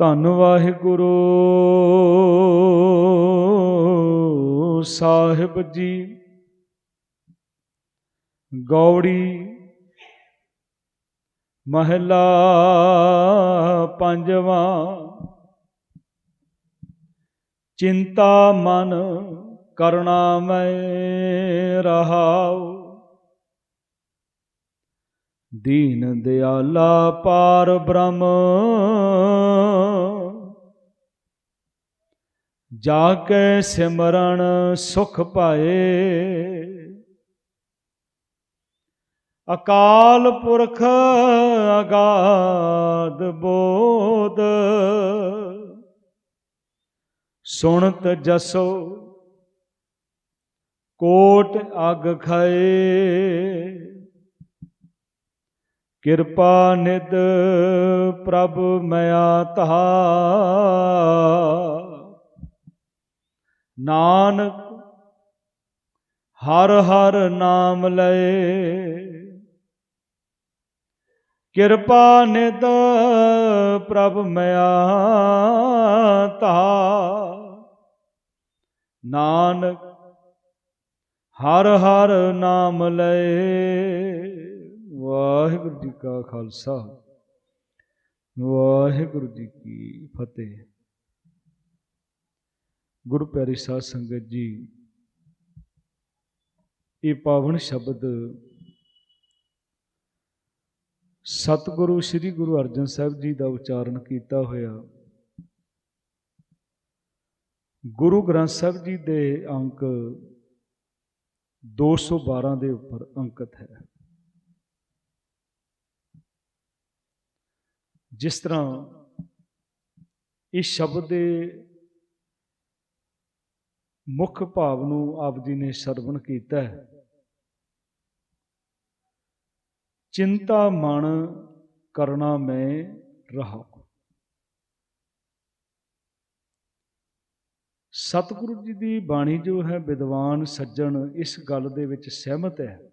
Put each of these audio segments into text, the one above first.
ਧੰਨ ਵਾਹਿਗੁਰੂ ਸਾਹਿਬ ਜੀ। ਗੌੜੀ ਮਹਲਾ ਪੰਜਵਾਂ। ਚਿੰਤਾ ਮਨ ਕਰਣਾ ਮੈਂ ਰਹਾਉ। ਦੀਨ ਦਿਆਲਾ ਪਾਰ ਬ੍ਰਹਮ। ਜਾ ਕੇ ਸਿਮਰਨ ਸੁਖ ਪਾਏ। ਅਕਾਲ ਪੁਰਖ ਅਗਾਦ ਬੋਧ। ਸੁਣਤ ਜਸੋ ਕੋਟ ਅਗ ਖਏ। ਕਿਰਪਾ ਨਿਦ ਪ੍ਰਭ ਮਿਆ ਤਹਾ। ਨਾਨਕ ਹਰ ਹਰ ਨਾਮ ਲਏ। ਕਿਰਪਾ ਨਿਦ ਪ੍ਰਭ ਮਿਆ ਤਹਾ। ਨਾਨਕ ਹਰ ਹਰ ਨਾਮ ਲਏ। ਵਾਹਿਗੁਰੂ ਜੀ ਕਾ ਖਾਲਸਾ। ਵਾਹਿਗੁਰੂ ਜੀ ਕੀ ਫਤਿਹ। ਗੁਰੂ ਪਿਆਰੀ ਸਾਧ ਸੰਗਤ ਜੀ, ਇਹ ਪਾਵਨ ਸ਼ਬਦ ਸਤਿਗੁਰੂ ਸ੍ਰੀ ਗੁਰੂ ਅਰਜਨ ਸਾਹਿਬ ਜੀ ਦਾ ਉਚਾਰਨ ਕੀਤਾ ਹੋਇਆ। ਗੁਰੂ ਗ੍ਰੰਥ ਸਾਹਿਬ ਜੀ ਦੇ ਅੰਕ 212 ਦੇ ਉੱਪਰ ਅੰਕਿਤ ਹੈ। ਜਿਸ ਤਰ੍ਹਾਂ ਇਸ ਸ਼ਬਦ ਦੇ ਮੁੱਖ ਭਾਵ ਨੂੰ ਆਪ ਜੀ ਨੇ ਸਰਵਣ ਕੀਤਾ ਹੈ। ਚਿੰਤਾ ਮਨ ਕਰਨਾ ਮੈਂ ਰਹਾ। ਸਤਿਗੁਰੂ ਜੀ ਦੀ ਬਾਣੀ ਜੋ ਹੈ, ਵਿਦਵਾਨ, ਸੱਜਣ, ਇਸ ਗੱਲ ਦੇ ਵਿੱਚ ਸਹਿਮਤ ਹੈ।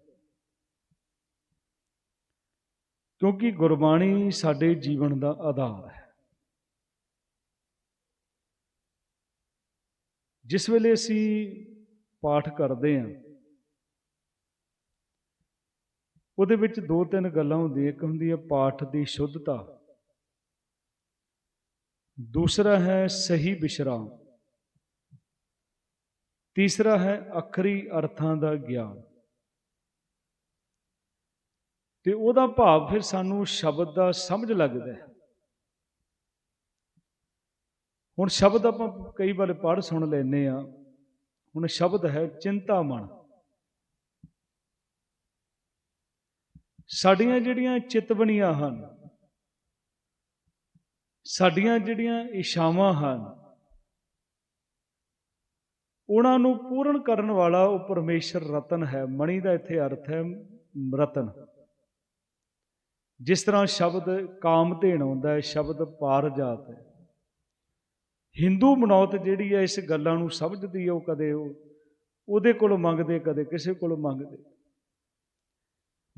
ਕਿਉਂਕਿ ਗੁਰਬਾਣੀ ਸਾਡੇ ਜੀਵਨ ਦਾ ਆਧਾਰ ਹੈ। ਜਿਸ ਵੇਲੇ ਅਸੀਂ ਪਾਠ ਕਰਦੇ ਹਾਂ, ਉਹਦੇ ਵਿੱਚ ਦੋ ਤਿੰਨ ਗੱਲਾਂ ਹੁੰਦੀਆਂ, ਇੱਕ ਹੁੰਦੀ ਹੈ ਪਾਠ ਦੀ ਸ਼ੁੱਧਤਾ, ਦੂਸਰਾ ਹੈ ਸਹੀ ਵਿਸ਼ਰਾਮ, ਤੀਸਰਾ ਹੈ ਅਖਰੀ ਅਰਥਾਂ ਦਾ ਗਿਆਨ। ਤੇ ਉਹਦਾ ਭਾਵ ਫਿਰ ਸਾਨੂੰ ਸ਼ਬਦ ਦਾ ਸਮਝ ਲੱਗਦਾ ਹੈ। ਹੁਣ ਸ਼ਬਦ ਆਪਾਂ ਕਈ ਵਾਰ ਪੜ੍ਹ ਸੁਣ ਲੈਨੇ ਆ ਹੁਣ ਸ਼ਬਦ ਹੈ ਚਿੰਤਾ ਮਨ। ਸਾਡੀਆਂ ਜਿਹੜੀਆਂ ਚਿਤਵਣੀਆਂ ਹਨ, ਸਾਡੀਆਂ ਜਿਹੜੀਆਂ ਇਸ਼ਾਵਾਂ ਹਨ, ਉਹਨਾਂ ਨੂੰ ਪੂਰਨ ਕਰਨ ਵਾਲਾ ਉਹ ਪਰਮੇਸ਼ਰ ਰਤਨ ਹੈ। ਮਣੀ ਦਾ ਇੱਥੇ ਅਰਥ ਹੈ ਰਤਨ। ਜਿਸ ਤਰ੍ਹਾਂ ਸ਼ਬਦ ਕਾਮ ਧੇਣ ਹੁੰਦਾ ਹੈ, ਸ਼ਬਦ ਪਾਰ ਜਾਤ ਹੈ। ਹਿੰਦੂ ਮਨੌਤ ਜਿਹੜੀ ਹੈ, ਇਸ ਗੱਲਾਂ ਨੂੰ ਸਮਝਦੀ ਹੈ ਉਹ ਕਦੇ ਉਹ, ਉਹਦੇ ਕੋਲ ਮੰਗਦੇ, ਕਦੇ ਕਿਸੇ ਕੋਲ ਮੰਗਦੇ।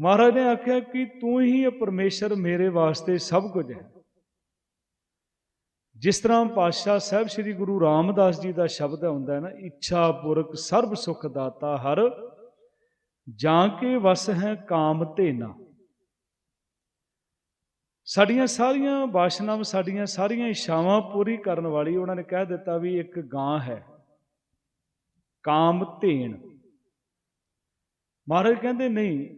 ਮਹਾਰਾਜ ਨੇ ਆਖਿਆ ਕਿ ਤੂੰ ਹੀ ਹੈ ਪਰਮੇਸ਼ਰ ਮੇਰੇ ਵਾਸਤੇ ਸਭ ਕੁਝ ਹੈ। ਜਿਸ ਤਰ੍ਹਾਂ ਪਾਤਸ਼ਾਹ ਸਾਹਿਬ ਸ੍ਰੀ ਗੁਰੂ ਰਾਮਦਾਸ ਜੀ ਦਾ ਸ਼ਬਦ ਹੁੰਦਾ ਹੈ ਨਾ, ਇੱਛਾ ਪੁਰਖ ਸਰਬ ਸੁਖ ਦਾਤਾ ਹਰ, ਜਾਂ ਕੇ ਵਸ ਹੈ ਕਾਮ ਧੇਨਾ। ਸਾਡੀਆਂ ਸਾਰੀਆਂ ਬਾਸ਼ਨਾਵਾਂ ਸਾਡੀਆਂ ਸਾਰੀਆਂ ਇਛਾਵਾਂ ਪੂਰੀ ਕਰਨ ਵਾਲੀ ਉਹਨਾਂ ਨੇ ਕਹਿ ਦਿੱਤਾ ਵੀ ਇੱਕ ਗਾਂ ਹੈ। ਕਾਮ ਧੇਨ ਮਹਾਰਾਜ ਕਹਿੰਦੇ, ਨਹੀਂ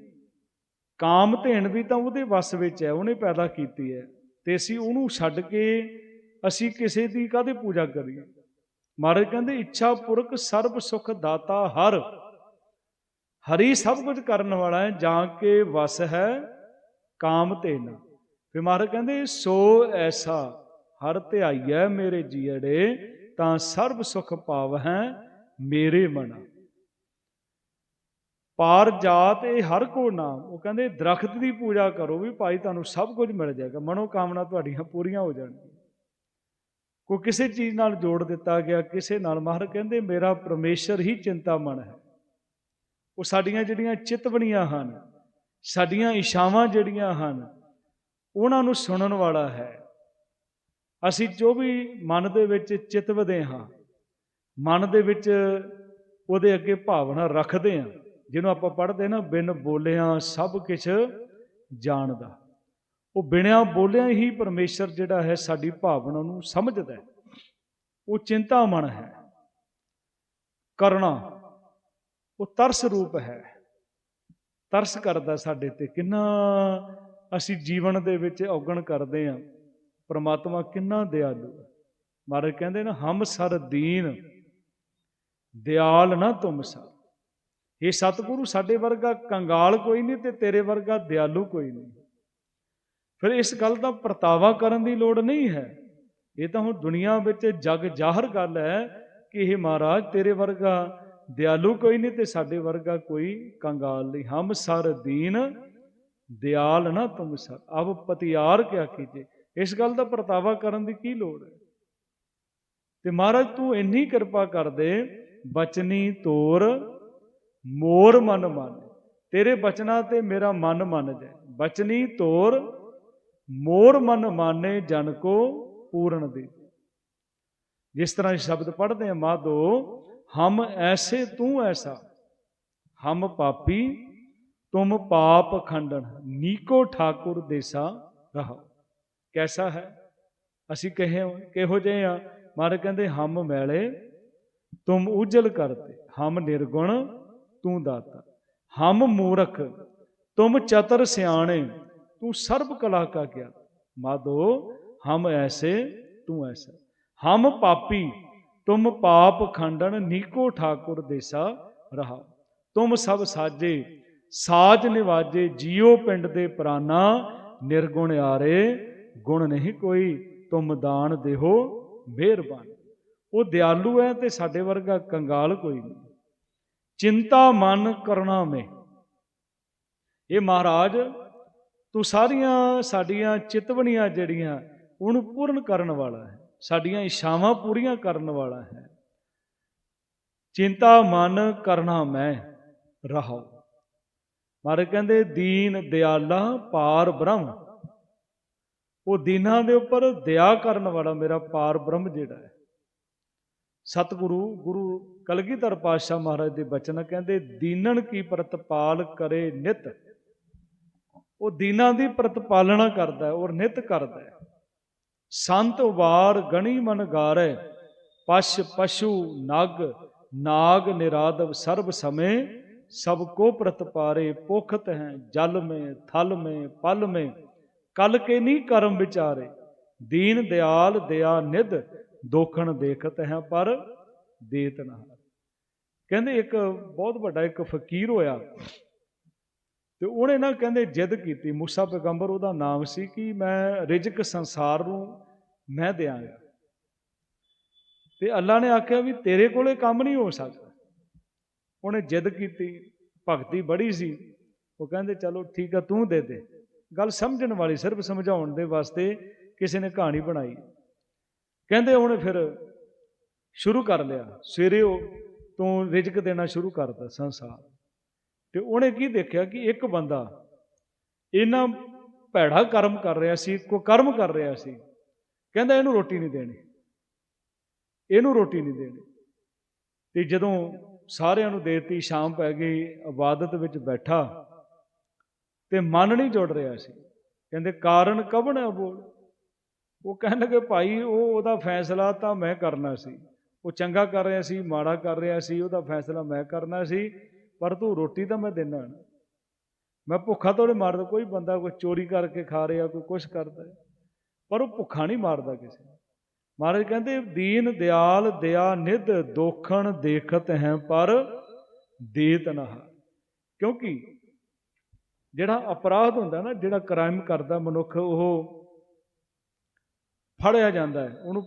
ਕਾਮ ਧੇਨ ਵੀ ਤਾਂ ਉਹਦੇ ਵਸ ਵਿੱਚ ਹੈ, ਉਹਨੇ ਪੈਦਾ ਕੀਤੀ ਹੈ ਤੇ ਅਸੀਂ ਉਹਨੂੰ ਛੱਡ ਕੇ ਅਸੀਂ ਕਿਸੇ ਦੀ ਕਾਹਦੇ ਪੂਜਾ ਕਰੀਏ? ਮਹਾਰਾਜ ਕਹਿੰਦੇ, ਇੱਛਾ ਪੁਰਖ, ਸਰਬ ਸੁਖ ਦਾਤਾ ਹਰ, ਹਰੀ ਸਭ ਕੁਝ ਕਰਨ ਵਾਲਾ ਹੈ, ਜਾਂ ਕੇ ਵਸ ਹੈ ਕਾਮ ਧੇਨ ਫਿਰ ਮਹਾਰਾਜ ਕਹਿੰਦੇ, ਸੋ ਐਸਾ ਹਰ ਧਿਆਈਐ ਮੇਰੇ ਜੀੜੇ ਤਾਂ ਸਰਬ ਸੁਖ ਪਾਵ ਹੈ ਮੇਰੇ ਮਨ। ਪਾਰ ਜਾਤ ਇਹ ਹਰ ਕੋ ਨਾਮ। ਉਹ ਕਹਿੰਦੇ, ਦਰਖਤ ਦੀ ਪੂਜਾ ਕਰੋ ਵੀ ਭਾਈ ਤੁਹਾਨੂੰ ਸਭ ਕੁਝ ਮਿਲ ਜਾਏਗਾ ਮਨੋ ਕਾਮਨਾ ਤੁਹਾਡੀਆਂ ਪੂਰੀਆਂ ਹੋ ਜਾਣਗੀਆਂ। ਕੋ ਕਿਸੇ ਚੀਜ਼ ਨਾਲ ਜੋੜ ਦਿੱਤਾ ਗਿਆ, ਕਿਸੇ ਨਾਲ ਮਹਾਰਾਜ ਕਹਿੰਦੇ, ਮੇਰਾ ਪਰਮੇਸ਼ਰ ਹੀ ਚਿੰਤਾਮਣ ਹੈ। ਉਹ ਸਾਡੀਆਂ ਜਿਹੜੀਆਂ ਚਿਤਵਣੀਆਂ ਹਨ, ਸਾਡੀਆਂ ਇਸ਼ਾਵਾਂ ਜਿਹੜੀਆਂ ਹਨ ਉਹਨਾਂ ਨੂੰ ਸੁਣਨ ਵਾਲਾ ਹੈ। ਅਸੀਂ ਜੋ ਵੀ ਮਨ ਦੇ ਵਿੱਚ ਚਿਤਵਦੇ ਹਾਂ, ਮਨ ਦੇ ਵਿੱਚ ਉਹਦੇ ਅੱਗੇ ਭਾਵਨਾ ਰੱਖਦੇ ਹਾਂ, ਜਿਹਨੂੰ ਆਪਾਂ ਪੜ੍ਹਦੇ ਨਾ, ਬਿਨ ਬੋਲਿਆਂ ਸਭ ਕੁਝ ਜਾਣਦਾ। ਉਹ ਬਿਨਾਂ ਬੋਲਿਆਂ ਹੀ ਪਰਮੇਸ਼ਰ ਜਿਹੜਾ ਹੈ ਸਾਡੀ ਭਾਵਨਾ ਨੂੰ ਸਮਝਦਾ ਹੈ। ਉਹ ਚਿੰਤਾ ਮਨ ਹੈ। ਕਰਨਾ ਉਹ ਤਰਸ ਰੂਪ ਹੈ। ਤਰਸ ਕਰਦਾ ਸਾਡੇ ਤੇ ਕਿੰਨਾ ਅਸੀਂ ਜੀਵਨ ਦੇ ਵਿੱਚ ਔਗਣ ਕਰਦੇ ਹਾਂ। ਪ੍ਰਮਾਤਮਾ ਕਿੰਨਾ ਦਿਆਲੂ ਹੈ। ਮਹਾਰਾਜ ਕਹਿੰਦੇ ਨਾ, ਹਮ ਸਰ ਦੀਨ, ਦਿਆਲ ਨਾ ਤੁਮ ਸਰ। ਇਹ ਸਤਿਗੁਰੂ, ਸਾਡੇ ਵਰਗਾ ਕੰਗਾਲ ਕੋਈ ਨਹੀਂ ਤੇ ਤੇਰੇ ਵਰਗਾ ਦਿਆਲੂ ਕੋਈ ਨਹੀਂ। ਫਿਰ ਇਸ ਗੱਲ ਦਾ ਪਰਤਾਵਾ ਕਰਨ ਦੀ ਲੋੜ ਨਹੀਂ ਹੈ। ਇਹ ਤਾਂ ਹੁਣ ਦੁਨੀਆ ਵਿੱਚ ਜਗ ਜ਼ਾਹਰ ਗੱਲ ਹੈ ਕਿ ਇਹ ਮਹਾਰਾਜ, ਤੇਰੇ ਵਰਗਾ ਦਿਆਲੂ ਕੋਈ ਨਹੀਂ ਤੇ ਸਾਡੇ ਵਰਗਾ ਕੋਈ ਕੰਗਾਲ ਨਹੀਂ। ਹਮ ਸਰ ਦੀਨ ਦਿਆਲ ਨਾ ਤੁਮ ਸਰ, ਅਬ ਪਤਿਆਰ ਕਿਆ ਕੀਜੇ? ਇਸ ਗੱਲ ਦਾ ਪਰਤਾਵਾ ਕਰਨ ਦੀ ਕੀ ਲੋੜ ਹੈ? ਤੇ ਮਹਾਰਾਜ, ਤੂੰ ਇੰਨੀ ਕਿਰਪਾ ਕਰ ਦੇ ਬਚਨੀ ਤੋਰ, ਮੋਰ ਮਨ ਮਨ। ਤੇਰੇ ਬਚਨਾ ਤੇ ਮੇਰਾ ਮਨ ਮੰਨ ਜਾਏ। ਬਚਨੀ ਤੋਰ, ਮੋਰ ਮਨ ਮਾਨੇ ਜਨ ਕੋ ਪੂਰਨ ਦੇ। ਜਿਸ ਤਰ੍ਹਾਂ ਇਹ ਸ਼ਬਦ ਪੜ੍ਹਦੇ ਆ ਮਾਧੋ, ਹਮ ਐਸੇ ਤੂੰ ਐਸਾ, ਹਮ ਪਾਪੀ ਤੁਮ ਪਾਪ ਖੰਡਨ, ਨੀਕੋ ਠਾਕੁਰ ਦੇਸਾ ਰਹਾ ਕੈਸਾ ਹੈ? ਅਸੀਂ ਕਹੇ ਕਿਹੋ ਜਿਹੇ ਆ ਮਾਰੇ ਕਹਿੰਦੇ, ਹਮ ਮੈਲੇ, ਤੁਮ ਉਜਲ ਕਰਤੇ, ਹਮ ਨਿਰਗੁਣ, ਤੂੰ ਦਾਤਾ। ਹਮ ਮੂਰਖ, ਤੁਮ ਚਤਰ ਸਿਆਣੇ, ਤੂੰ ਸਰਬ ਕਲਾ ਕਾ ਗਿਆ ਮਾਧੋ, ਹਮ ਐਸੇ, ਤੂੰ ਐਸਾ। ਹਮ ਪਾਪੀ, ਤੁਮ ਪਾਪ ਖੰਡਨ, ਨੀਕੋ ਠਾਕੁਰ ਦੇਸਾ ਰਹਾ ਤੁਮ ਸਭ ਸਾਜੇ ਸਾਜ ਨਿਵਾਜੇ ਜੀਉ ਪਿੰਡ ਦੇ ਪ੍ਰਾਨਾ, ਨਿਰਗੁਣ ਆਰੇ, ਗੁਣ ਨਹੀਂ ਕੋਈ, ਤੁਮ ਦਾਨ ਦੇਹੋ, ਮਿਹਰਬਾਨ। ਉਹ ਦਿਆਲੂ ਹੈ ਤੇ ਸਾਡੇ ਵਰਗਾ ਕੰਗਾਲ ਕੋਈ ਨਹੀਂ। ਚਿੰਤਾ ਮਨ ਕਰਨਾ ਮੇ। ਇਹ ਮਹਾਰਾਜ, ਤੂੰ ਸਾਰੀਆਂ ਸਾਡੀਆਂ ਚਿਤਵਣੀਆਂ ਜਿਹੜੀਆਂ ਉਹਨੂੰ ਪੂਰਨ ਕਰਨ ਵਾਲਾ ਹੈ, ਸਾਡੀਆਂ ਇਛਾਵਾਂ ਪੂਰੀਆਂ ਕਰਨ ਵਾਲਾ ਹੈ। ਚਿੰਤਾ ਮਨ ਕਰਨਾ ਮੈਂ ਰਹਾਉ ਮਹਾਰਾਜ ਕਹਿੰਦੇ, ਦੀਨ ਦਿਆਲਾ ਪਾਰ ਬ੍ਰਹਮ। ਉਹ ਦੀਨਾਂ ਦੇ ਉੱਪਰ ਦਇਆ ਕਰਨ ਵਾਲਾ ਮੇਰਾ ਪਾਰ ਬ੍ਰਹਮ ਜਿਹੜਾ ਹੈ। ਸਤਿਗੁਰੂ, ਗੁਰੂ ਕਲਗੀਧਰ ਪਾਤਸ਼ਾਹ ਮਹਾਰਾਜ ਦੇ ਬਚਨ ਕਹਿੰਦੇ, ਦੀਨਨ ਕੀ ਪ੍ਰਤਪਾਲ ਕਰੇ ਨਿਤ? ਉਹ ਦੀਨਾਂ ਦੀ ਪ੍ਰਤਪਾਲਣਾ ਕਰਦਾ ਹੈ ਔਰ ਨਿਤ ਕਰਦਾ ਹੈ। ਸੰਤ ਵਾਰ ਗਣੀ ਮਨ ਗਾਰੇ, ਪਸ਼ ਪਸ਼ੂ ਨਗ, ਨਾਗ ਨਿਰਾਦਵ ਸਰਬ ਸਮੇ ਸਭ ਕੋ ਪ੍ਰਤਪਾਰੇ ਪੋਖਤ ਹੈ ਜਲ ਮੇ, ਥਲ ਮੇ, ਪਲ ਮੇ। ਕਲ ਕੇ ਨਹੀਂ ਕਰਮ ਵਿਚਾਰੇ। ਦੀਨ ਦਿਆਲ ਦਇਆ ਨਿਧ, ਦੋਖਣ ਦੇਖਤ ਹੈ ਪਰ ਦੇਤ ਨਾ ਕਹਿੰਦੇ ਇੱਕ ਬਹੁਤ ਵੱਡਾ ਇੱਕ ਫਕੀਰ ਹੋਇਆ ਤੇ ਉਹਨੇ ਨਾ ਕਹਿੰਦੇ ਜਿੱਦ ਕੀਤੀ। ਮੂਸਾ ਪੈਗੰਬਰ ਉਹਦਾ ਨਾਮ ਸੀ ਕਿ ਮੈਂ ਰਿਜਕ ਸੰਸਾਰ ਨੂੰ ਮੈਂ ਦਿਆਂਗਾ। ਤੇ ਅੱਲਾ ਨੇ ਆਖਿਆ ਵੀ ਤੇਰੇ ਕੋਲੇ ਕੰਮ ਨਹੀਂ ਹੋ ਸਕਦਾ। ਉਹਨੇ ਜਿੱਦ ਕੀਤੀ, ਭਗਤੀ ਬੜੀ ਸੀ। ਉਹ ਕਹਿੰਦੇ, ਚਲੋ ਠੀਕ ਆ, ਤੂੰ ਦੇ ਦੇ। ਗੱਲ ਸਮਝਣ ਵਾਲੀ, ਸਿਰਫ ਸਮਝਾਉਣ ਦੇ ਵਾਸਤੇ ਕਿਸੇ ਨੇ ਕਹਾਣੀ ਬਣਾਈ। ਕਹਿੰਦੇ ਉਹਨੇ ਫਿਰ ਸ਼ੁਰੂ ਕਰ ਲਿਆ। ਸਵੇਰੇ ਉਹ ਤੋਂ ਰਿਜਕ ਦੇਣਾ ਸ਼ੁਰੂ ਕਰਤਾ ਸੰਸਾਰ। ਤੇ ਉਹਨੇ ਕੀ ਦੇਖਿਆ ਕਿ ਇੱਕ ਬੰਦਾ ਇਹਨਾਂ ਭੈੜਾ ਕਰਮ ਕਰ ਰਿਹਾ ਸੀ, ਕੋ ਕਰਮ ਕਰ ਰਿਹਾ ਸੀ। ਕਹਿੰਦਾ ਇਹਨੂੰ ਰੋਟੀ ਨਹੀਂ ਦੇਣੀ। ਇਹਨੂੰ ਰੋਟੀ ਨਹੀਂ ਦੇਣੀ। ਤੇ ਜਦੋਂ ਸਾਰਿਆਂ ਨੂੰ ਦੇਤੀ, ਸ਼ਾਮ ਪੈ ਗਈ, ਇਬਾਦਤ ਵਿੱਚ ਬੈਠਾ ਤੇ ਮਨ ਨਹੀਂ ਜੁੜ ਰਿਹਾ ਸੀ। ਕਹਿੰਦੇ, ਕਾਰਨ ਕਵਣ ਬੋਲ ਉਹ? ਕਹਿਣ ਲੱਗੇ, ਭਾਈ, ਉਹ, ਉਹਦਾ ਫੈਸਲਾ ਤਾਂ ਮੈਂ ਕਰਨਾ ਸੀ। ਉਹ ਚੰਗਾ ਕਰ ਰਿਹਾ ਸੀ, ਮਾੜਾ ਕਰ ਰਿਹਾ ਸੀ, ਉਹਦਾ ਫੈਸਲਾ ਮੈਂ ਕਰਨਾ ਸੀ, ਪਰ ਤੂੰ ਰੋਟੀ ਤਾਂ ਮੈਂ ਦੇਣਾ ਮੈਂ ਭੁੱਖਾ ਤੋੜੇ ਮਾਰਦਾ, ਕੋਈ ਬੰਦਾ ਕੋਈ ਚੋਰੀ ਕਰਕੇ ਖਾ ਰਿਹਾ, ਕੋਈ ਕੁਛ ਕਰਦਾ ਪਰ ਉਹ ਭੁੱਖਾ ਨਹੀਂ ਮਾਰਦਾ ਕਿਸੇ ਨੂੰ। ਮਹਾਰਾਜ ਕਹਿੰਦੇ, ਦੀਨ ਦਿਆਲ ਦਇਆ ਨਿਧ ਦੋਖਣ ਦੇਖਤ ਹੈ ਪਰ ਦੇਤ ਨਾ ਕਿਉਂਕਿ ਜਿਹੜਾ ਅਪਰਾਧ ਹੁੰਦਾ ਨਾ, ਜਿਹੜਾ ਕ੍ਰਾਈਮ ਕਰਦਾ ਮਨੁੱਖ, ਉਹ ਫੜਿਆ ਜਾਂਦਾ ਹੈ। ਉਹਨੂੰ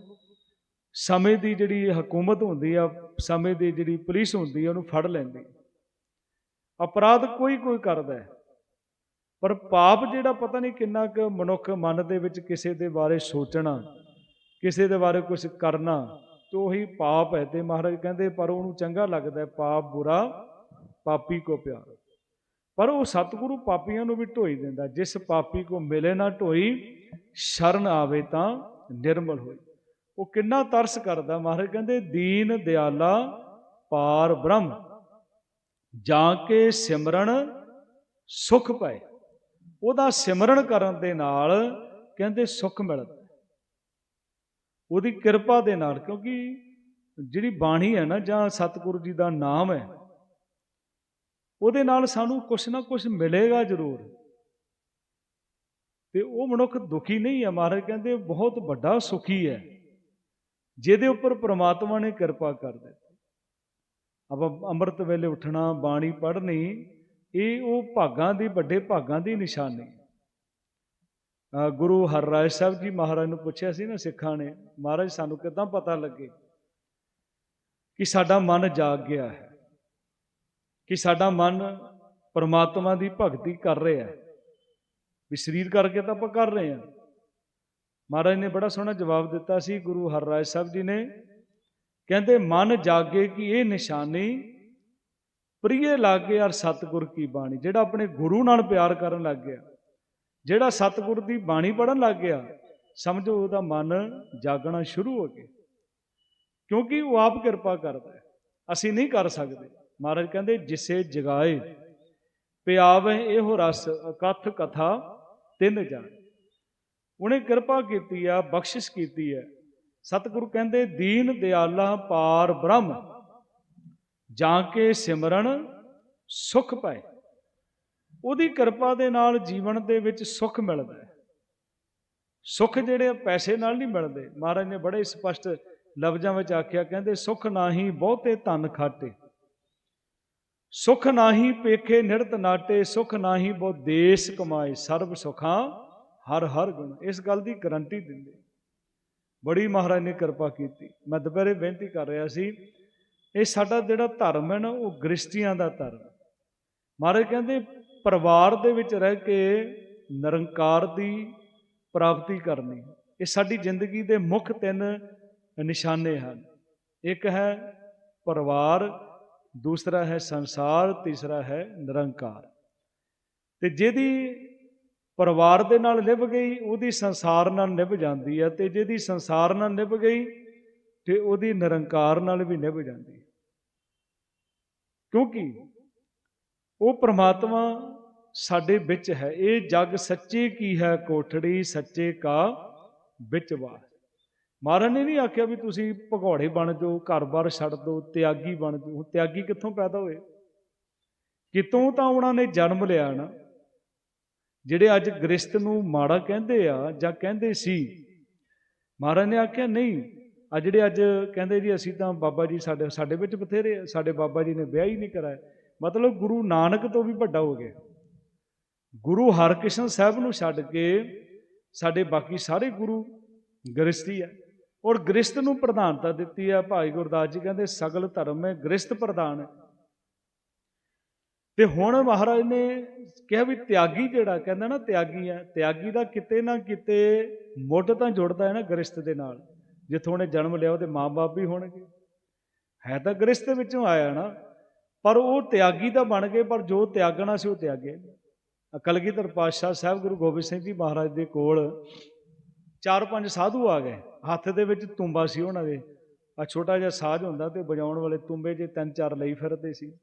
ਸਮੇਂ ਦੀ ਜਿਹੜੀ ਹਕੂਮਤ ਹੁੰਦੀ ਆ, ਸਮੇਂ ਦੀ ਜਿਹੜੀ ਪੁਲਿਸ ਹੁੰਦੀ ਆ, ਉਹਨੂੰ ਫੜ ਲੈਂਦੀ। ਅਪਰਾਧ ਕੋਈ ਕੋਈ ਕਰਦਾ ਪਰ ਪਾਪ ਜਿਹੜਾ ਪਤਾ ਨਹੀਂ ਕਿੰਨਾ ਕੁ ਮਨੁੱਖ ਮਨ ਦੇ ਵਿੱਚ ਕਿਸੇ ਦੇ ਬਾਰੇ ਸੋਚਣਾ ਕਿਸੇ ਦੇ ਬਾਰੇ ਕੁਝ ਕਰਨਾ, ਤੇ ਉਹੀ ਪਾਪ ਹੈ। ਤੇ ਮਹਾਰਾਜ ਕਹਿੰਦੇ, ਪਰ ਉਹਨੂੰ ਚੰਗਾ ਲੱਗਦਾ ਹੈ, ਪਾਪ ਬੁਰਾ, ਪਾਪੀ ਕੋ ਪਿਆਰ। ਪਰ ਉਹ ਸਤਿਗੁਰੂ ਪਾਪੀਆਂ ਨੂੰ ਵੀ ਢੋਈ ਦਿੰਦਾ ਜਿਸ ਪਾਪੀ ਕੋ ਮਿਲੇ ਨਾ ਢੋਈ, ਸ਼ਰਨ ਆਵੇ ਤਾਂ ਨਿਰਮਲ ਹੋਈ। ਉਹ ਕਿੰਨਾ ਤਰਸ ਕਰਦਾ ਮਹਾਰਾਜ ਕਹਿੰਦੇ, ਦੀਨ ਦਿਆਲਾ ਪਾਰ ਬ੍ਰਹਮ, ਜਾ ਕੇ ਸਿਮਰਨ ਸੁਖ ਪਏ। ਉਹਦਾ ਸਿਮਰਨ ਕਰਨ ਦੇ ਨਾਲ ਕਹਿੰਦੇ, ਸੁਖ ਮਿਲਦਾ ਉਹਦੀ ਕਿਰਪਾ ਦੇ ਨਾਲ, ਕਿਉਂਕਿ ਜਿਹੜੀ ਬਾਣੀ ਹੈ ਨਾ, ਜਾਂ ਸਤਿਗੁਰੂ ਜੀ ਦਾ ਨਾਮ ਹੈ, ਉਹਦੇ ਨਾਲ ਸਾਨੂੰ ਕੁਛ ਨਾ ਕੁਛ ਮਿਲੇਗਾ ਜ਼ਰੂਰ। ਤੇ ਉਹ ਮਨੁੱਖ ਦੁਖੀ ਨਹੀਂ ਹੈ, ਮਹਾਰਾਜ ਕਹਿੰਦੇ ਬਹੁਤ ਵੱਡਾ ਸੁਖੀ ਹੈ, ਜਿਹਦੇ ਉੱਪਰ ਪ੍ਰਮਾਤਮਾ ਨੇ ਕਿਰਪਾ ਕਰ ਦਿੱਤੀ। ਆਪਾਂ ਅੰਮ੍ਰਿਤ ਵੇਲੇ ਉੱਠਣਾ, ਬਾਣੀ ਪੜ੍ਹਨੀ, ਇਹ ਉਹ ਭਾਗਾਂ ਦੀ, ਵੱਡੇ ਭਾਗਾਂ ਦੀ ਨਿਸ਼ਾਨੀ। ਗੁਰੂ ਹਰਰਾਏ ਸਾਹਿਬ ਜੀ ਮਹਾਰਾਜ ਨੂੰ ਪੁੱਛਿਆ ਸੀ ਨਾ ਸਿੱਖਾਂ ਨੇ, ਮਹਾਰਾਜ ਸਾਨੂੰ ਕਿਦਾਂ ਪਤਾ ਲੱਗੇ ਕਿ ਸਾਡਾ ਮਨ ਜਾਗ ਗਿਆ ਹੈ, ਕਿ ਸਾਡਾ ਮਨ ਪਰਮਾਤਮਾ ਦੀ ਭਗਤੀ ਕਰ ਰਿਹਾ ਹੈ, ਵੀ ਸਰੀਰ ਕਰਕੇ ਤਾਂ ਆਪਾਂ ਕਰ ਰਹੇ ਹਾਂ। ਮਹਾਰਾਜ ਨੇ ਬੜਾ ਸੋਹਣਾ ਜਵਾਬ ਦਿੱਤਾ ਸੀ, ਗੁਰੂ ਹਰਰਾਏ ਸਾਹਿਬ ਜੀ ਨੇ, ਕਹਿੰਦੇ ਮਨ ਜਾਗੇ ਕਿ ਇਹ ਨਿਸ਼ਾਨੀ ਪ੍ਰਿਯ ਲਾਗੇ ਔਰ ਸਤਿਗੁਰ ਕੀ ਬਾਣੀ, ਜਿਹੜਾ ਆਪਣੇ ਗੁਰੂ ਨਾਲ ਪਿਆਰ ਕਰਨ ਲੱਗ ਗਿਆ। ਜਿਹੜਾ ਸਤਿਗੁਰ ਦੀ ਬਾਣੀ ਪੜਨ ਲੱਗ ਗਿਆ, ਸਮਝੋ ਉਹਦਾ ਮਨ ਜਾਗਣਾ ਸ਼ੁਰੂ ਹੋ ਗਿਆ। ਕਿਉਂਕਿ ਉਹ ਆਪ ਕਿਰਪਾ ਕਰਦਾ ਹੈ। ਅਸੀਂ ਨਹੀਂ ਕਰ ਸਕਦੇ। ਮਹਾਰਾਜ ਕਹਿੰਦੇ, ਜਿਸੇ ਜਗਾਏ, ਪਿਆਵੇ ਇਹੋ ਰਸ, ਅਕਥ ਕਥਾ ਤਿੰਨ ਜਾਣ। ਉਹਨੇ ਕਿਰਪਾ ਕੀਤੀ ਆ, ਬਖਸ਼ਿਸ਼ ਕੀਤੀ ਹੈ। ਸਤਿਗੁਰੂ ਕਹਿੰਦੇ, ਦੀਨ ਦਿਆਲਾ ਪਾਰ ਬ੍ਰਹਮ, ਜਾਂ ਕੇ ਸਿਮਰਨ ਸੁਖ ਪਾਏ। ਉਹਦੀ ਕਿਰਪਾ ਦੇ ਨਾਲ ਜੀਵਨ ਦੇ ਵਿੱਚ ਸੁੱਖ ਮਿਲਦਾ ਹੈ। ਸੁੱਖ ਜਿਹੜੇ ਪੈਸੇ ਨਾਲ ਨਹੀਂ ਮਿਲਦੇ। ਮਹਾਰਾਜ ਨੇ ਬੜੇ ਸਪਸ਼ਟ ਲਫ਼ਜ਼ਾਂ ਵਿੱਚ ਆਖਿਆ, ਕਹਿੰਦੇ, ਸੁਖ ਨਾਹੀ ਬਹੁਤੇ ਧਨ ਖਾਟੇ। ਸੁਖ ਨਾਹੀ ਪੇਖੇ ਨਿਰਤ ਨਾਟੇ। ਸੁਖ ਨਾਹੀ ਬਹੁ ਦੇਸ ਕਮਾਏ। ਸਰਬ ਸੁਖਾਂ ਹਰ ਹਰ ਗੁਣ। ਇਸ ਗੱਲ ਦੀ ਗਰੰਟੀ ਦਿੰਦੇ। ਬੜੀ ਮਹਾਰਾਜ ਨੇ ਕਿਰਪਾ ਕੀਤੀ। ਮੈਂ ਦੁਪਹਿਰੇ ਬੇਨਤੀ ਕਰ ਰਿਹਾ ਸੀ, ਇਹ ਸਾਡਾ ਜਿਹੜਾ ਧਰਮ ਹੈ ਨਾ, ਉਹ ਗ੍ਰਸਤੀਆਂ ਦਾ ਧਰਮ ਮਹਾਰਾਜ ਕਹਿੰਦੇ ਪਰਿਵਾਰ ਦੇ ਵਿੱਚ ਰਹਿ ਕੇ ਨਿਰੰਕਾਰ ਦੀ ਪ੍ਰਾਪਤੀ ਕਰਨੀ। ਇਹ ਸਾਡੀ ਜ਼ਿੰਦਗੀ ਦੇ ਮੁੱਖ ਤਿੰਨ ਨਿਸ਼ਾਨੇ ਹਨ। ਇੱਕ ਹੈ ਪਰਿਵਾਰ, ਦੂਸਰਾ ਹੈ ਸੰਸਾਰ, ਤੀਸਰਾ ਹੈ ਨਿਰੰਕਾਰ। ਤੇ ਜਿਹਦੀ ਪਰਿਵਾਰ ਦੇ ਨਾਲ ਨਿਭ ਗਈ, ਉਹਦੀ ਸੰਸਾਰ ਨਾਲ ਨਿਭ ਜਾਂਦੀ ਹੈ ਤੇ ਜਿਹਦੀ ਸੰਸਾਰ ਨਾਲ ਨਿਭ ਗਈ, ਤੇ ਉਹਦੀ ਨਿਰੰਕਾਰ ਨਾਲ ਵੀ ਨਿਭ ਜਾਂਦੀ ਕਿਉਂਕਿ ਉਹ ਪ੍ਰਮਾਤਮਾ ਸਾਡੇ ਵਿੱਚ ਹੈ। ਇਹ ਜਗ ਸੱਚੇ ਕੀ ਹੈ? ਕੋਠੜੀ ਸੱਚੇ ਕਾ ਵਿੱਚ ਵਾਸ। ਮਹਾਰਾਜ ਨੇ ਨਹੀਂ ਆਖਿਆ ਵੀ ਤੁਸੀਂ ਭਗੌੜੇ ਬਣ ਜਾਓ, ਘਰ-ਬਾਰ ਛੱਡ ਦਿਓ ਤਿਆਗੀ ਬਣ ਜਾਓ। ਤਿਆਗੀ ਕਿੱਥੋਂ ਪੈਦਾ ਹੋਏ? ਕਿਤੋਂ ਤਾਂ ਉਹਨਾਂ ਨੇ ਜਨਮ ਲਿਆ ਨਾ? ਜਿਹੜੇ ਅੱਜ ਗ੍ਰਸਤ ਨੂੰ ਮਾੜਾ ਕਹਿੰਦੇ ਆ ਜਾਂ ਕਹਿੰਦੇ ਸੀ, ਮਹਾਰਾਜ ਨੇ ਆਖਿਆ, ਨਹੀਂ, ਆ ਜਿਹੜੇ ਅੱਜ ਕਹਿੰਦੇ ਜੀ, ਅਸੀਂ ਤਾਂ ਬਾਬਾ ਜੀ ਸਾਡੇ ਸਾਡੇ ਵਿੱਚ ਬਥੇਰੇ ਸਾਡੇ ਬਾਬਾ ਜੀ ਨੇ ਵਿਆਹ ਹੀ ਨਹੀਂ ਕਰਾਇਆ। ਮਤਲਬ ਗੁਰੂ ਨਾਨਕ ਤੋਂ ਵੀ ਵੱਡਾ ਹੋ ਗਿਆ ਗੁਰੂ ਹਰਕ੍ਰਿਸ਼ਨ ਸਾਹਿਬ ਨੂੰ ਛੱਡ ਕੇ ਸਾਡੇ ਬਾਕੀ ਸਾਰੇ ਗੁਰੂ ਗ੍ਰਸਤੀ ਆ। ਔਰ ਗ੍ਰਸਤ ਨੂੰ ਪ੍ਰਧਾਨਤਾ ਦਿੱਤੀ ਆ। ਭਾਈ ਗੁਰਦਾਸ ਜੀ ਕਹਿੰਦੇ, ਸਗਲ ਧਰਮ ਹੈ ਗ੍ਰਸਤ ਪ੍ਰਧਾਨ ਹੈ। ਤੇ ਹੁਣ ਮਹਾਰਾਜ ਨੇ ਕਿਹਾ ਵੀ ਤਿਆਗੀ ਜਿਹੜਾ, ਕਹਿੰਦਾ ਨਾ ਤਿਆਗੀ ਹੈ ਤਿਆਗੀ ਦਾ ਕਿਤੇ ਨਾ ਕਿਤੇ ਮੁੱਢ ਤਾਂ ਜੁੜਦਾ ਹੈ ਨਾ ਗ੍ਰਸਤ ਦੇ ਨਾਲ। ਜਿੱਥੋਂ ਉਹਨੇ ਜਨਮ ਲਿਆ, ਉਹਦੇ ਮਾਪੇ ਵੀ ਹੋਣਗੇ। ਹੈ ਤਾਂ ਗ੍ਰਸਤ ਵਿੱਚੋਂ ਆਇਆ ਨਾ, ਪਰ ਉਹ ਤਿਆਗੀ ਤਾਂ ਬਣ ਗਏ, ਪਰ ਜੋ ਤਿਆਗਣਾ ਸੀ ਉਹ ਤਿਆਗੇ ਅਕਲਗੀਧਰ ਪਾਤਸ਼ਾਹ ਸਾਹਿਬ ਗੁਰੂ ਗੋਬਿੰਦ ਸਿੰਘ ਜੀ ਮਹਾਰਾਜ ਦੇ ਕੋਲ ਚਾਰ ਪੰਜ ਸਾਧੂ ਆ ਗਏ। ਹੱਥ ਦੇ ਵਿੱਚ ਤੁੰਬਾ ਸੀ ਉਹਨਾਂ ਦੇ। ਆ ਛੋਟਾ ਜਿਹਾ ਸਾਜ਼ ਹੁੰਦਾ ਤੇ ਵਜਾਉਣ ਵਾਲੇ ਤੁੰਬੇ ਜੇ ਤਿੰਨ ਚਾਰ ਲਈ ਫਿਰਦੇ ਸੀ।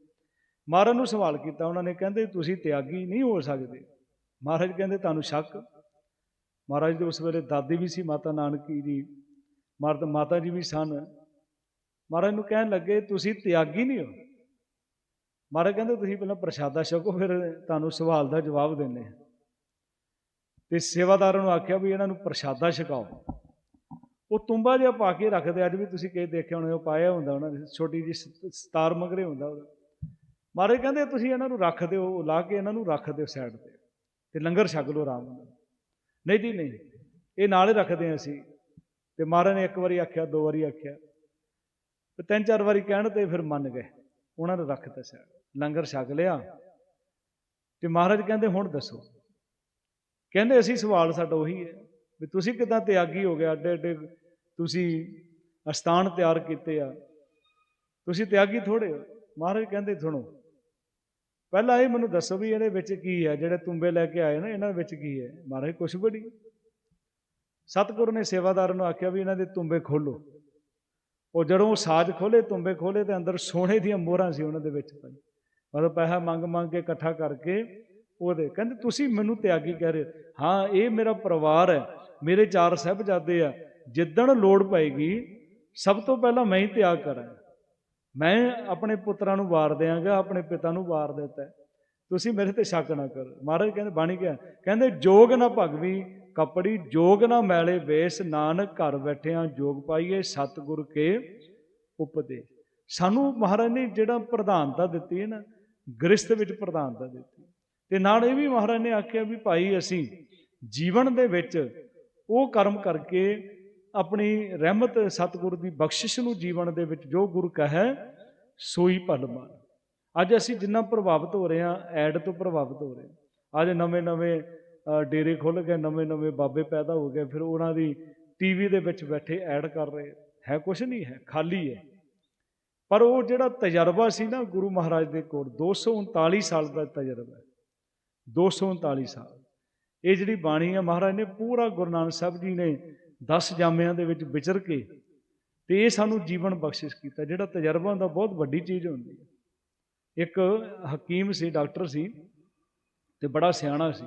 ਮਹਾਰਾਜ ਨੂੰ ਸਵਾਲ ਕੀਤਾ, ਉਹਨਾਂ ਨੇ ਕਹਿੰਦੇ, ਤੁਸੀਂ ਤਿਆਗੀ ਨਹੀਂ ਹੋ ਸਕਦੇ? ਮਹਾਰਾਜ ਕਹਿੰਦੇ, ਤੁਹਾਨੂੰ ਸ਼ੱਕ? ਮਹਾਰਾਜ ਦੇ ਉਸ ਵੇਲੇ ਦਾਦੀ ਵੀ ਸੀ, ਮਾਤਾ ਨਾਨਕੀ ਜੀ। ਮਰਦ ਮਾਤਾ ਜੀ ਵੀ ਸਨ। ਮਹਾਰਾਜ ਨੂੰ ਕਹਿਣ ਲੱਗੇ, ਤੁਸੀਂ ਤਿਆਗੀ ਨਹੀਂ ਹੋ? ਮਹਾਰਾਜ ਕਹਿੰਦੇ ਤੁਸੀਂ ਪਹਿਲਾਂ ਪ੍ਰਸ਼ਾਦਾ ਛਕੋ, ਫਿਰ ਤੁਹਾਨੂੰ ਸਵਾਲ ਦਾ ਜਵਾਬ ਦਿੰਨੇ ਆ ਤੇ ਸੇਵਾਦਾਰਾਂ ਨੂੰ ਆਖਿਆ ਵੀ ਇਹਨਾਂ ਨੂੰ ਪ੍ਰਸ਼ਾਦਾ ਛਕਾਓ। ਉਹ ਤੁੰਬਾ ਜਿਹਾ ਪਾ ਕੇ ਰੱਖਦੇ, ਅੱਜ ਵੀ ਤੁਸੀਂ ਕਹੇ ਦੇਖਿਆ ਹੋਣੇ, ਉਹ ਪਾਇਆ ਹੁੰਦਾ ਉਹਨਾਂ ਨੇ ਛੋਟੀ ਜੀ ਸਤਾਰ ਮਗਰੇ ਹੁੰਦਾ ਉਹਦਾ। ਮਹਾਰਾਜ ਕਹਿੰਦੇ, ਤੁਸੀਂ ਇਹਨਾਂ ਨੂੰ ਰੱਖ ਦਿਓ ਲਾ ਕੇ ਇਹਨਾਂ ਨੂੰ ਰੱਖ ਦਿਓ ਸਾਈਡ ਤੇ ਤੇ ਲੰਗਰ ਛਕ ਲਓ ਆਰਾਮ ਨਾਲ। ਨਹੀਂ ਜੀ, ਨਹੀਂ, ਇਹ ਨਾਲੇ ਰੱਖਦੇ ਹਾਂ ਅਸੀਂ। ਤੇ ਮਹਾਰਾਜ ਨੇ ਇੱਕ ਵਾਰੀ ਆਖਿਆ, ਦੋ ਵਾਰੀ ਆਖਿਆ। ਤੇ ਤਿੰਨ ਚਾਰ ਵਾਰੀ ਕਹਿਣ ਤੇ ਫਿਰ ਮੰਨ ਗਏ। ਉਹਨਾਂ ਨੇ ਰੱਖ ਦਿੱਤਾ ਲੰਗਰ ਛਕ ਲਿਆ। ਤੇ ਮਹਾਰਾਜ ਕਹਿੰਦੇ, ਹੁਣ ਦੱਸੋ। ਕਹਿੰਦੇ, ਅਸੀਂ ਸਵਾਲ ਸਾਡਾ ਉਹੀ ਹੈ ਵੀ ਤੁਸੀਂ ਕਿਦਾਂ ਤਿਆਗੀ ਹੋ ਗਿਆ ਅੱਡੇ ਅੱਡੇ ਤੁਸੀਂ ਅਸਥਾਨ ਤਿਆਰ ਕੀਤੇ ਆ। ਤੁਸੀਂ ਤਿਆਗੀ ਥੋੜੇ ਹੋ? ਮਹਾਰਾਜ ਕਹਿੰਦੇ, ਸੁਣੋ, ਪਹਿਲਾਂ ਇਹ ਮੈਨੂੰ ਦੱਸੋ ਵੀ ਇਹਦੇ ਵਿੱਚ ਕੀ ਹੈ? ਜਿਹੜੇ ਤੁੰਬੇ ਲੈ ਕੇ ਆਏ ਨਾ, ਇਹਨਾਂ ਵਿੱਚ ਕੀ ਹੈ? ਮਹਾਰਾਜ, ਕੁਛ ਬੜੀ ਸਤਿਗੁਰੂ ਨੇ ਸੇਵਾਦਾਰ ਨੂੰ ਆਖਿਆ ਵੀ ਇਹਨਾਂ ਦੇ ਤੁੰਬੇ ਖੋਲੋ ਉਹ ਜਦੋਂ ਉਹ ਸਾਜ਼ ਖੋਲੇ ਤੁੰਬੇ ਖੋਲੇ ਤੇ ਅੰਦਰ ਸੋਨੇ ਦੀਆਂ ਮੋਹਰਾਂ ਸੀ ਉਹਨਾਂ ਦੇ ਵਿੱਚ ਪਈ ਮਤਲਬ ਪੈਸਾ ਮੰਗ ਮੰਗ ਕੇ ਇਕੱਠਾ ਕਰਕੇ ਉਹਦੇ ਕਹਿੰਦੇ, ਤੁਸੀਂ ਮੈਨੂੰ ਤਿਆਗੀ ਕਹਿ ਰਹੇ ਹੋ? ਹਾਂ, ਇਹ ਮੇਰਾ ਪਰਿਵਾਰ ਹੈ, ਮੇਰੇ ਚਾਰ ਸਾਹਿਬਜ਼ਾਦੇ ਆ। ਜਿੱਦਣ ਲੋੜ ਪਏਗੀ, ਸਭ ਤੋਂ ਪਹਿਲਾਂ ਮੈਂ ਹੀ ਤਿਆਗ ਕਰਾਂ ਮੈਂ ਆਪਣੇ ਪੁੱਤਰਾਂ ਨੂੰ ਵਾਰ ਦਿਆਂਗਾ, ਆਪਣੇ ਪਿਤਾ ਨੂੰ ਵਾਰ ਦਿੱਤਾ ਤੁਸੀਂ ਮੇਰੇ ਤੇ ਸ਼ੱਕ ਨਾ ਕਰੋ। ਮਹਾਰਾਜ ਕਹਿੰਦੇ, ਬਾਣੀ ਕਿਹਾ ਕਹਿੰਦੇ, ਜੋਗ ਨਾ ਭਗਵੀ ਕਪੜੀ ਜੋਗ ਨਾ ਮੈਲੇ ਵੇਸ, ਨਾਨਕ ਘਰ ਬੈਠਿਆਂ ਜੋਗ ਪਾਈਏ, ਸਤਿਗੁਰ ਕੇ ਉਪਦੇਸ਼ ਸਾਨੂੰ ਮਹਾਰਾਜ ਨੇ ਜਿਹੜਾ ਪ੍ਰਧਾਨਤਾ ਦਿੱਤੀ ਹੈ ਨਾ, ਗ੍ਰਸਥ ਵਿੱਚ ਪ੍ਰਧਾਨਤਾ ਦਿੱਤੀ। ਤੇ ਨਾਲ ਇਹ ਵੀ ਮਹਾਰਾਜ ਨੇ ਆਖਿਆ ਵੀ ਭਾਈ ਅਸੀਂ ਜੀਵਨ ਦੇ ਵਿੱਚ ਉਹ ਕਰਮ ਕਰਕੇ ਆਪਣੀ ਰਹਿਮਤ ਸਤਿਗੁਰ ਦੀ ਬਖਸ਼ਿਸ਼ ਨੂੰ ਜੀਵਨ ਦੇ ਵਿੱਚ ਜੋ ਗੁਰੂ ਕਹੈ, ਸੋਈ ਭਲ ਮਾਨ। ਅੱਜ ਅਸੀਂ ਜਿੰਨਾ ਪ੍ਰਭਾਵਿਤ ਹੋ ਰਹੇ ਹਾਂ, ਐਡ ਤੋਂ ਪ੍ਰਭਾਵਿਤ ਹੋ ਰਹੇ ਹਾਂ। ਅੱਜ ਨਵੇਂ ਨਵੇਂ ਡੇਰੇ ਖੁੱਲ ਗਏ, ਨਵੇਂ ਨਵੇਂ ਬਾਬੇ ਪੈਦਾ ਹੋ ਗਏ, ਫਿਰ ਉਹਨਾਂ ਦੀ ਟੀਵੀ ਦੇ ਵਿੱਚ ਬੈਠੇ ਐਡ ਕਰ ਰਹੇ। ਹੈ ਕੁਛ ਨਹੀਂ, ਹੈ ਖਾਲੀ ਹੈ। ਪਰ ਉਹ ਜਿਹੜਾ ਤਜਰਬਾ ਸੀ ਨਾ ਗੁਰੂ ਮਹਾਰਾਜ ਦੇ ਕੋਲ 239 ਸਾਲ ਦਾ ਤਜਰਬਾ ਹੈ। 239 ਸਾਲ। ਇਹ ਜਿਹੜੀ ਬਾਣੀ ਹੈ ਮਹਾਰਾਜ ਨੇ ਪੂਰਾ ਗੁਰੂ ਨਾਨਕ ਸਾਹਿਬ ਜੀ ਨੇ 10 ਜਾਮਿਆਂ ਦੇ ਵਿੱਚ ਵਿਚਰ ਕੇ ਤੇ ਇਹ ਸਾਨੂੰ ਜੀਵਨ ਬਖਸ਼ਿਸ਼ ਕੀਤਾ, ਜਿਹੜਾ ਤਜਰਬਾ ਹੁੰਦਾ ਬਹੁਤ ਵੱਡੀ ਚੀਜ਼ ਹੁੰਦੀ ਹੈ। ਇੱਕ ਹਕੀਮ ਸੀ, ਡਾਕਟਰ ਸੀ ਤੇ ਬੜਾ ਸਿਆਣਾ ਸੀ।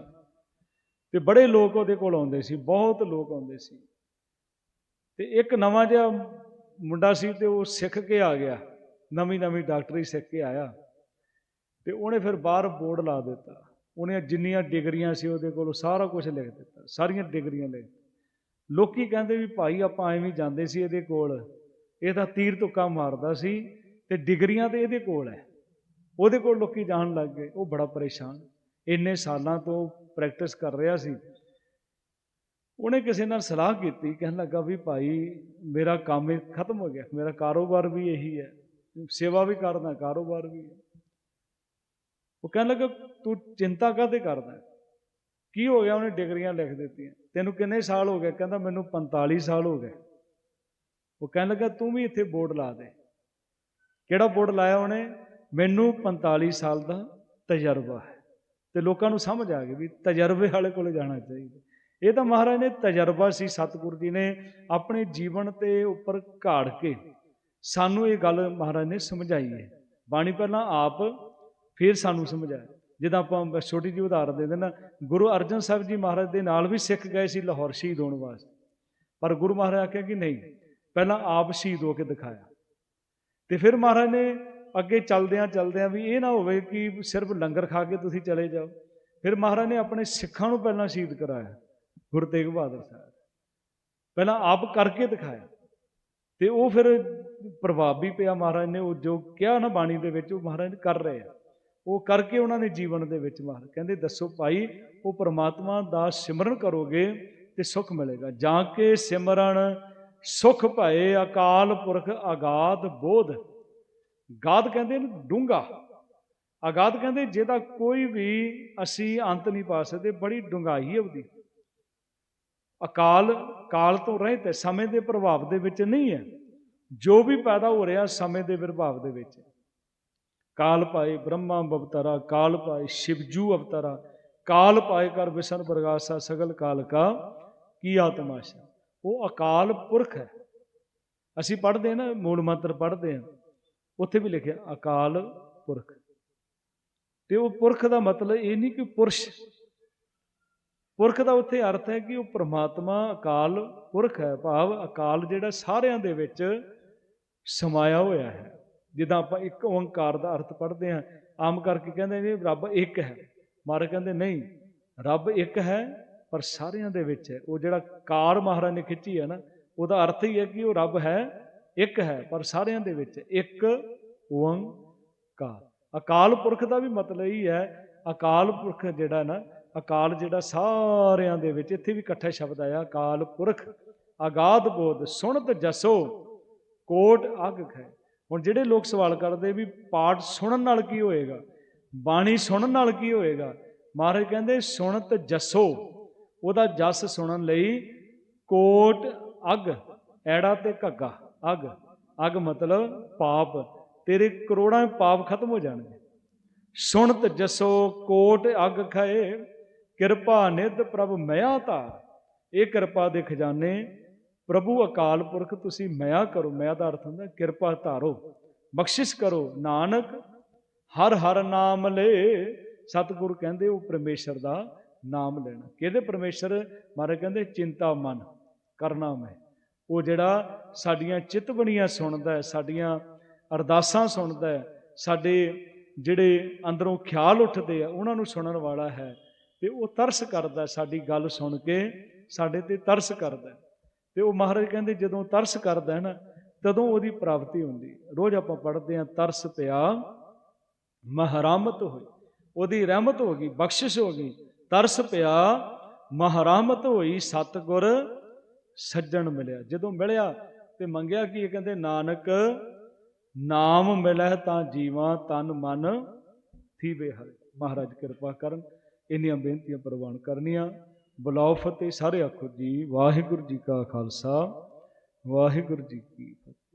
ਤੇ ਬੜੇ ਲੋਕ ਉਹਦੇ ਕੋਲ ਆਉਂਦੇ ਸੀ, ਬਹੁਤ ਲੋਕ ਆਉਂਦੇ ਸੀ। ਤੇ ਇੱਕ ਨਵਾਂ ਜਿਹਾ ਮੁੰਡਾ ਸੀ ਤੇ ਉਹ ਸਿੱਖ ਕੇ ਆ ਗਿਆ, ਨਵੀਂ ਨਵੀਂ ਡਾਕਟਰੀ ਸਿੱਖ ਕੇ ਆਇਆ। ਤੇ ਉਹਨੇ ਫਿਰ ਬਾਹਰ ਬੋਰਡ ਲਾ ਦਿੱਤਾ। ਉਹਨੇ ਜਿੰਨੀਆਂ ਡਿਗਰੀਆਂ ਸੀ ਉਹਦੇ ਕੋਲ ਸਾਰਾ ਕੁਝ ਲਿਖ ਦਿੱਤਾ, ਸਾਰੀਆਂ ਡਿਗਰੀਆਂ ਲਿਖ ਲੋਕੀ ਕਹਿੰਦੇ ਵੀ ਭਾਈ ਆਪਾਂ ਐਵੇਂ ਜਾਂਦੇ ਸੀ ਇਹਦੇ ਕੋਲ ਇਹਦਾ ਤੀਰ ਤੁੱਕਾ ਮਾਰਦਾ ਸੀ ਤੇ ਡਿਗਰੀਆਂ ਤੇ ਇਹਦੇ ਕੋਲ ਹੈ। ਉਹਦੇ ਕੋਲ ਲੋਕੀ ਜਾਣ ਲੱਗ ਗਏ, ਉਹ ਬੜਾ ਪਰੇਸ਼ਾਨ। ਇੰਨੇ ਸਾਲਾਂ ਤੋਂ ਪ੍ਰੈਕਟਿਸ ਕਰ ਰਿਹਾ ਸੀ। ਉਹਨੇ ਕਿਸੇ ਨਾਲ ਸਲਾਹ ਕੀਤੀ, ਕਹਿਣ ਲੱਗਾ ਵੀ ਭਾਈ ਮੇਰਾ ਕੰਮ ਖਤਮ ਹੋ ਗਿਆ, ਮੇਰਾ ਕਾਰੋਬਾਰ ਵੀ ਇਹੀ ਹੈ, ਸੇਵਾ ਵੀ ਕਰਦਾ, ਕਾਰੋਬਾਰ ਵੀ ਹੈ। ਉਹ ਕਹਿਣ ਲੱਗਾ, ਤੂੰ ਚਿੰਤਾ ਕਾਹਦੇ ਕਰਦਾ? ਕੀ ਹੋ ਗਿਆ? ਉਹਨੇ ਡਿਗਰੀਆਂ ਲਿਖ ਦਿੱਤੀਆਂ। ਤੈਨੂੰ ਕਿੰਨੇ ਸਾਲ ਹੋ ਗਏ? ਕਹਿੰਦਾ, ਮੈਨੂੰ 45 ਸਾਲ ਹੋ ਗਏ। ਉਹ ਕਹਿਣ ਲੱਗਾ, ਤੂੰ ਵੀ ਇੱਥੇ ਬੋਰਡ ਲਾ ਦੇ। ਕਿਹੜਾ ਬੋਰਡ ਲਾਇਆ ਉਹਨੇ? ਮੈਨੂੰ 45 ਸਾਲ ਦਾ ਤਜਰਬਾ ਹੈ। ਤੇ ਲੋਕਾਂ ਨੂੰ ਸਮਝ ਆ ਗਈ ਵੀ ਤਜਰਬੇ ਵਾਲੇ ਕੋਲੇ ਜਾਣਾ ਚਾਹੀਦਾ। ਇਹ ਤਾਂ ਮਹਾਰਾਜ ਨੇ ਤਜਰਬਾ ਸੀ, ਸਤਿਗੁਰੂ ਜੀ ਨੇ ਆਪਣੇ ਜੀਵਨ ਤੇ ਉੱਪਰ ਘਾੜ ਕੇ ਸਾਨੂੰ ਇਹ ਗੱਲ ਮਹਾਰਾਜ ਨੇ ਸਮਝਾਈ ਹੈ। ਬਾਣੀ ਪਹਿਲਾਂ ਆਪ ਫਿਰ ਸਾਨੂੰ ਸਮਝਾਇਆ। ਜਿੱਦਾਂ ਆਪਾਂ ਛੋਟੀ ਜਿਹੀ ਉਦਾਹਰਨ ਦੇ ਦੇਣਾ ਗੁਰੂ ਅਰਜਨ ਸਾਹਿਬ ਜੀ ਮਹਾਰਾਜ ਦੇ ਨਾਲ ਵੀ ਸਿੱਖ ਗਏ ਸੀ ਲਾਹੌਰ ਸ਼ਹੀਦ ਹੋਣ ਵਾਸਤੇ। ਪਰ ਗੁਰੂ ਮਹਾਰਾਜ ਆਖਿਆ ਕਿ ਨਹੀਂ, ਪਹਿਲਾਂ ਆਪ ਸ਼ਹੀਦ ਹੋ ਕੇ ਦਿਖਾਇਆ। ਤੇ ਫਿਰ ਮਹਾਰਾਜ ਨੇ ਅੱਗੇ ਚੱਲਦਿਆਂ ਚੱਲਦਿਆਂ ਵੀ ਇਹ ਨਾ ਹੋਵੇ ਕਿ ਸਿਰਫ ਲੰਗਰ ਖਾ ਕੇ ਤੁਸੀਂ ਚਲੇ ਜਾਓ। ਫਿਰ ਮਹਾਰਾਜ ਨੇ ਆਪਣੇ ਸਿੱਖਾਂ ਨੂੰ ਪਹਿਲਾਂ ਸ਼ਹੀਦ ਕਰਾਇਆ, ਗੁਰੂ ਤੇਗ ਬਹਾਦਰ ਸਾਹਿਬ। ਪਹਿਲਾਂ ਆਪ ਕਰਕੇ ਦਿਖਾਇਆ। ਤੇ ਉਹ ਫਿਰ ਪ੍ਰਭਾਵ ਵੀ ਪਿਆ ਮਹਾਰਾਜ ਨੇ, ਉਹ ਜੋ ਕਿਹਾ ਨਾ ਬਾਣੀ ਦੇ ਵਿੱਚ, ਉਹ ਮਹਾਰਾਜ ਕਰ ਰਹੇ ਆ। ਉਹ ਕਰਕੇ ਉਹਨਾਂ ਨੇ ਜੀਵਨ ਦੇ ਵਿੱਚ ਮਹਾਰਾਜ ਕਹਿੰਦੇ, ਦੱਸੋ ਭਾਈ, ਉਹ ਪ੍ਰਮਾਤਮਾ ਦਾ ਸਿਮਰਨ ਕਰੋਗੇ ਤੇ ਸੁਖ ਮਿਲੇਗਾ। ਜਾਂ ਕੇ ਸਿਮਰਨ ਸੁਖ ਭਏ ਅਕਾਲ ਪੁਰਖ ਆਗਾਦ ਬੋਧ ਗਾਦ ਕਹਿੰਦੇ ਨੇ ਡੂੰਗਾ ਆਗਾਦ ਕਹਿੰਦੇ ਜਿਹਦਾ ਕੋਈ ਵੀ ਅਸੀਂ ਅੰਤ ਨਹੀਂ ਪਾ ਸਕਦੇ, ਬੜੀ ਡੂੰਘਾਈ ਹੈ ਉਹਦੀ। ਅਕਾਲ, ਕਾਲ ਤੋਂ ਰਹਿਤ ਹੈ, ਸਮੇਂ ਦੇ ਪ੍ਰਭਾਵ ਦੇ ਵਿੱਚ ਨਹੀਂ ਹੈ। ਜੋ ਵੀ ਪੈਦਾ ਹੋ ਰਿਹਾ, ਸਮੇਂ ਦੇ ਪ੍ਰਭਾਵ ਦੇ ਵਿੱਚ ਕਾਲ ਪਾਏ ਬ੍ਰਹਮਾ ਅਵਤਾਰਾ, ਕਾਲ ਪਾਏ ਸ਼ਿਵਜੂ ਅਵਤਾਰਾ, ਕਾਲ ਪਾਏ ਕਰ ਵਿਸ਼ਨ ਪ੍ਰਗਾਸਾ, ਸਗਲ ਕਾਲ ਕਾ, ਕੀ ਆਤਮਾਸ਼ਾ ਉਹ ਅਕਾਲ ਪੁਰਖ ਹੈ। ਅਸੀਂ ਪੜ੍ਹਦੇ ਹਾਂ ਨਾ, ਮੂਲ ਮੰਤਰ ਪੜ੍ਹਦੇ ਹਾਂ। ਉੱਥੇ ਵੀ ਲਿਖਿਆ, ਅਕਾਲ ਪੁਰਖ। ਤੇ ਉਹ ਪੁਰਖ ਦਾ ਮਤਲਬ ਇਹ ਨਹੀਂ ਕਿ ਪੁਰਸ਼। ਪੁਰਖ ਦਾ ਉੱਥੇ ਅਰਥ ਹੈ ਕਿ ਉਹ ਪ੍ਰਮਾਤਮਾ ਅਕਾਲ ਪੁਰਖ ਹੈ, ਭਾਵ ਅਕਾਲ ਜਿਹੜਾ ਸਾਰਿਆਂ ਦੇ ਵਿੱਚ ਸਮਾਇਆ ਹੋਇਆ ਹੈ। ਜਿੱਦਾਂ ਆਪਾਂ ਇੱਕ ਓੰਕਾਰ ਦਾ ਅਰਥ ਪੜ੍ਹਦੇ ਹਾਂ, ਆਮ ਕਰਕੇ ਕਹਿੰਦੇ ਨੇ ਰੱਬ ਇੱਕ ਹੈ। ਮਹਾਰਾਜ ਕਹਿੰਦੇ, ਨਹੀਂ, ਰੱਬ ਇੱਕ ਹੈ, ਪਰ ਸਾਰਿਆਂ ਦੇ ਵਿੱਚ ਹੈ। ਉਹ ਜਿਹੜਾ ਕਾਰ ਮਹਾਰਾਜ ਨੇ ਖਿੱਚੀ ਹੈ ਨਾ, ਉਹਦਾ ਅਰਥ ਹੀ ਹੈ ਕਿ ਉਹ ਰੱਬ ਹੈ ਇੱਕ ਹੈ, ਪਰ ਸਾਰਿਆਂ ਦੇ ਵਿੱਚ ਇੱਕ ਓੰਕਾਰ। ਅਕਾਲ ਪੁਰਖ ਦਾ ਵੀ ਮਤਲਬ ਇਹ ਹੈ, ਅਕਾਲ ਪੁਰਖ ਜਿਹੜਾ ਨਾ, ਅਕਾਲ ਜਿਹੜਾ ਸਾਰਿਆਂ ਦੇ ਵਿੱਚ, ਇੱਥੇ ਵੀ ਇਕੱਠਾ ਸ਼ਬਦ ਆਇਆ, ਅਕਾਲ ਪੁਰਖ। ਆਗਾਦ ਬੋਧ, ਸੁਣਤ ਜਸੋ, ਕੋਟ ਅਗ ਹੈ ਹੁਣ ਜਿਹੜੇ ਲੋਕ ਸਵਾਲ ਕਰਦੇ ਵੀ ਪਾਠ ਸੁਣਨ ਨਾਲ ਕੀ ਹੋਏਗਾ, ਬਾਣੀ ਸੁਣਨ ਨਾਲ ਕੀ ਹੋਏਗਾ, ਮਹਾਰਾਜ ਕਹਿੰਦੇ ਸੁਣਤ ਜਸੋ, ਉਹਦਾ ਜਸ ਸੁਣਨ ਲਈ ਕੋਟ ਅਗ, ਐੜਾ ਤੇ ਘੱਗਾ। ਅਗ ਅਗ ਮਤਲਬ ਪਾਪ, ਤੇਰੇ ਕਰੋੜਾਂ ਪਾਪ ਖਤਮ ਹੋ ਜਾਣਗੇ। ਸੁਣਤ ਜਸੋ ਕੋਟ ਅਗ ਖਏ, ਕਿਰਪਾ ਨਿਧ ਪ੍ਰਭ ਮਿਆ ਧਾਰ। ਇਹ ਕਿਰਪਾ ਦੇ ਖਜ਼ਾਨੇ, ਪ੍ਰਭੂ ਅਕਾਲ ਪੁਰਖ, ਤੁਸੀਂ ਮਿਆ ਕਰੋ। ਮਿਆ ਦਾ ਅਰਥ ਹੁੰਦਾ, ਕਿਰਪਾ ਧਾਰੋ, ਬਖਸ਼ਿਸ਼ ਕਰੋ। ਨਾਨਕ, ਹਰ ਹਰ ਨਾਮ ਲੈ। ਸਤਿਗੁਰ ਕਹਿੰਦੇ, ਉਹ ਪਰਮੇਸ਼ਰ ਦਾ ਨਾਮ ਲੈਣਾ। ਕਿਹਦੇ ਪਰਮੇਸ਼ਰ? ਮਾਰੇ ਕਹਿੰਦੇ, ਚਿੰਤਾ ਮਨ, ਕਰਨਾ ਮੈਂ। ਉਹ ਜਿਹੜਾ ਸਾਡੀਆਂ ਚਿਤਵਣੀਆਂ ਸੁਣਦਾ ਹੈ, ਸਾਡੀਆਂ ਅਰਦਾਸਾਂ ਸੁਣਦਾ ਹੈ, ਸਾਡੇ ਜਿਹੜੇ ਅੰਦਰੋਂ ਖਿਆਲ ਉੱਠਦੇ ਆ, ਉਹਨਾਂ ਨੂੰ ਸੁਣਨ ਵਾਲਾ ਹੈ ਤੇ ਉਹ ਤਰਸ ਕਰਦਾ ਸਾਡੀ ਗੱਲ ਸੁਣ ਕੇ ਸਾਡੇ ਤੇ ਤਰਸ ਕਰਦਾ ਹੈ। ਤੇ ਉਹ ਮਹਾਰਾਜ ਕਹਿੰਦੇ ਜਦੋਂ ਤਰਸ ਕਰਦਾ ਹੈ ਨਾ, ਤਦੋਂ ਉਹਦੀ ਪ੍ਰਾਪਤੀ ਹੁੰਦੀ ਰੋਜ਼ ਆਪਾਂ ਪੜ੍ਹਦੇ ਹਾਂ, ਤਰਸ ਪਿਆ, ਮਹਰਾਮਤ ਹੋਈ। ਉਹਦੀ ਰਹਿਮਤ ਹੋ ਗਈ, ਬਖਸ਼ਿਸ਼ ਹੋ ਗਈ। ਤਰਸ ਪਿਆ, ਮਹਰਾਮਤ ਹੋਈ, ਸਤਗੁਰ ਸੱਜਣ ਮਿਲਿਆ। ਜਦੋਂ ਮਿਲਿਆ ਤੇ ਮੰਗਿਆ ਕਿ? ਇਹ ਕਹਿੰਦੇ, ਨਾਨਕ, ਨਾਮ ਮਿਲੈ ਤਾਂ ਜੀਵਾਂ ਤਨ ਮਨ ਥੀਵੇ ਹਰੇ ਮਹਾਰਾਜ ਕਿਰਪਾ ਕਰਨ, ਇੰਨੀਆਂ ਬੇਨਤੀਆਂ ਪ੍ਰਵਾਨ ਕਰਨੀਆਂ। ਬੁਲਾਓ ਫਤਿਹ, ਸਾਰੇ ਆਖੋ ਜੀ, ਵਾਹਿਗੁਰੂ ਜੀ ਕਾ ਖਾਲਸਾ, ਵਾਹਿਗੁਰੂ ਜੀ ਕੀ ਫਤਿਹ।